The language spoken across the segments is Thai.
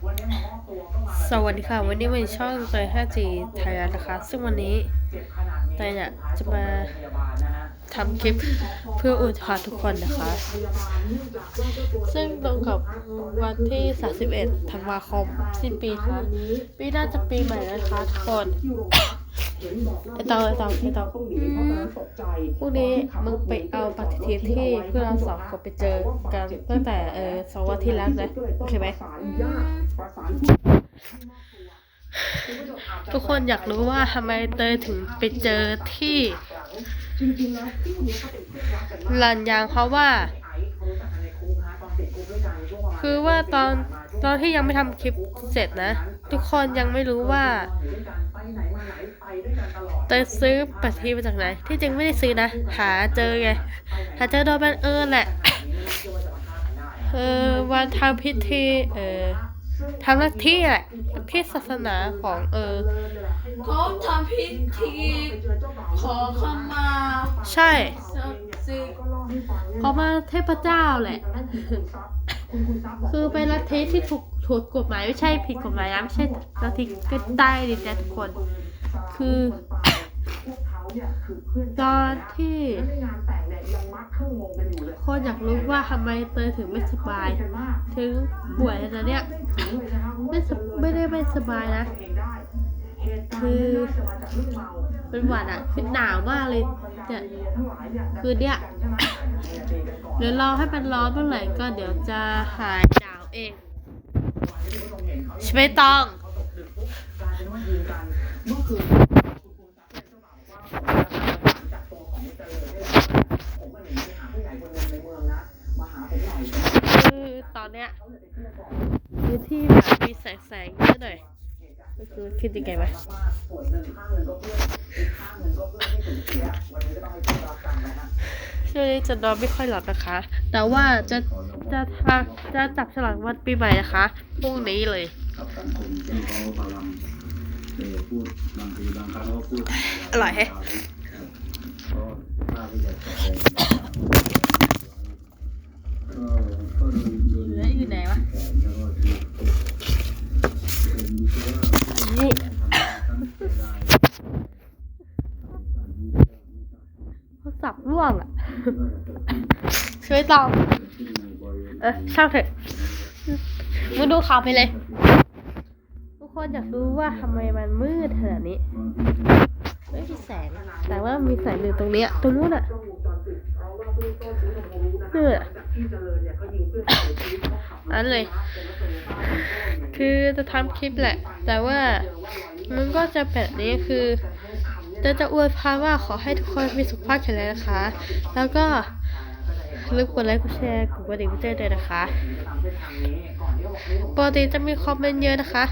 สวัสดีค่ะ วันนี้เป็นช่องเตย 5G ไทยนะคะ ซึ่งวันนี้เตยเนี่ยจะมาทำคลิปเพื่ออุทานทุกคนนะคะ ซึ่งตรงกับวันที่ 31 ธันวาคม สิ้นปีค่ะปีหน้าจะปีใหม่นะคะทุกคน ไอเตาไอเตาไอเตาอืมพรุ่งนี้มึงไปเอาปฏิทินที่เพื่อนเราสองคนไปเจอกันตั้งแต่เออสองวันที่แล้วนะโอเคไหมทุกคนอยากรู้ว่าทำไมเตยถึงไปเจอที่ลันยางเพราะว่า คือว่าตอนตอนที่ยังไม่ทำคลิปเสร็จนะ ทุกคนยังไม่รู้ว่าเตยซื้อปฏิทินมาจากไหน ที่จริงไม่ได้ซื้อนะ หาเจอไง หาเจอโดยบังเอิญแหละ เออวันทำพิธี เออทำหน้าที่แหละที่ศาสนาของเออเขาทำพิธีขอขมา ใช่ศักดิ์สิทธิ์ เขามาเทพเจ้าแหละ คือเป็นลัทธิที่ถูกถูกกฎหมายไม่ใช่ผิดกฎหมายนะไม่ใช่ลัทธิก็ได้ดินะทุกคน คือตอนที่คนอยากรู้ว่าทำไมเตยถึงไม่สบาย ถึงป่วยนะเนี่ยไม่สไม่ได้ไม่สบายนะ คือเป็นหวัดอะคือหนาวมากเลยเนี่ยคือเนี่ยเดี๋ยวรอให้มันร้อนเมื่อไหร่ก็เดี๋ยวจะหายหนาวเองใช่ไหมตองคือตอนเนี้ยคือที่แบบมีแสงแสงๆเยอะหน่อยก็ คือคิดยังไงไหมช่วงนี้จะนอนไม่ค่อยหลับนะคะ แต่ว่าจะจะทาจะจับฉลากวันปีใหม่นะคะพรุ่งนี้เลยกับสังคมที่เขากำลังเอ่อพูดบางทีบางครั้งเขาพูดอร่อยแฮะก็กล้าที่จะแสดงก็ก็ดูดูเหลืออยู่ไหนวะ แผนแล้วก็ที่เป็นวิศวะที่ นี่ ทำตั้งใจได้การที่จะมีการ เขา สับร่วงอะ ช่วยตองที่ในบริเวณเออช่างเถอะมึงดูข่าวไปเลย ทุกคนอยากรู้ว่าทำไมมันมืดขนาดนี้ ไม่มีแสง แต่ว่ามีแสงอยู่ตรงเนี้ยตรงนู้นอะเนี่ยอันเลย คือจะทำคลิปแหละ แต่ว่ามันก็จะแบบนี้คือ จะจะอวยพรว่าขอให้ทุกคนมีสุขภาพแข็งแรงนะคะ แล้วก็ลืมกดไลค์กดแชร์กดกระดิ่งเตือนด้วยนะคะปกติจะมีคอมเมนต์เยอะนะคะ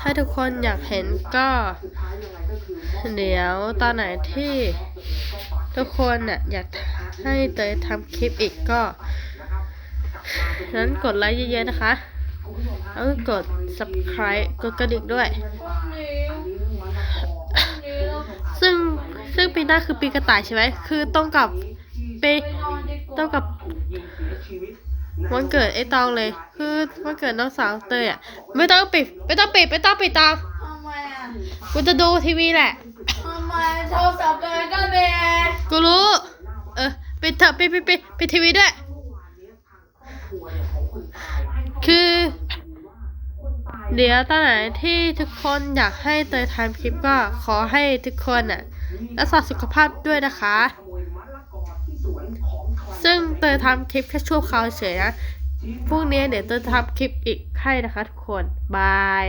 ถ้าทุกคนอยากเห็นก็ เดี๋ยวตอนไหนที่ทุกคนน่ะอยากให้เตยทำคลิปอีกก็ นั้นกดไลค์เยอะๆนะคะ แล้วก็กด subscribe กดกระดิ่งด้วยพรุ่งนี้พรุ่งนี้เราซึ่งซึ่งปีหน้าคือปีกระต่ายใช่ไหม คือต้องกับปีไปนอนดีกต้องว่ากับวันเกิดไอ้ตองเลย คือวันเกิดน้องสาวเตยอะ ไม่ต้องปิด ไม่ต้องปิด ไม่ต้องปิดตองทำไมอะกูจะดูทีวีแหละทำไมโทรศัพท์เลยก็มีกูรู้ เออปิดเถอะปิดปิดปิดปิดทีวีด้วย คือ เดี๋ยวตอนไหนที่ทุกคนอยากให้เตยทำคลิปก็ขอให้ทุกคนอะรักษาสุขภาพด้วยนะคะ ซึ่งเตยทำคลิปแค่ชั่วคราวเฉยนะพรุ่งนี้เดี๋ยวเตยทำคลิปอีกให้นะคะทุกคน บาย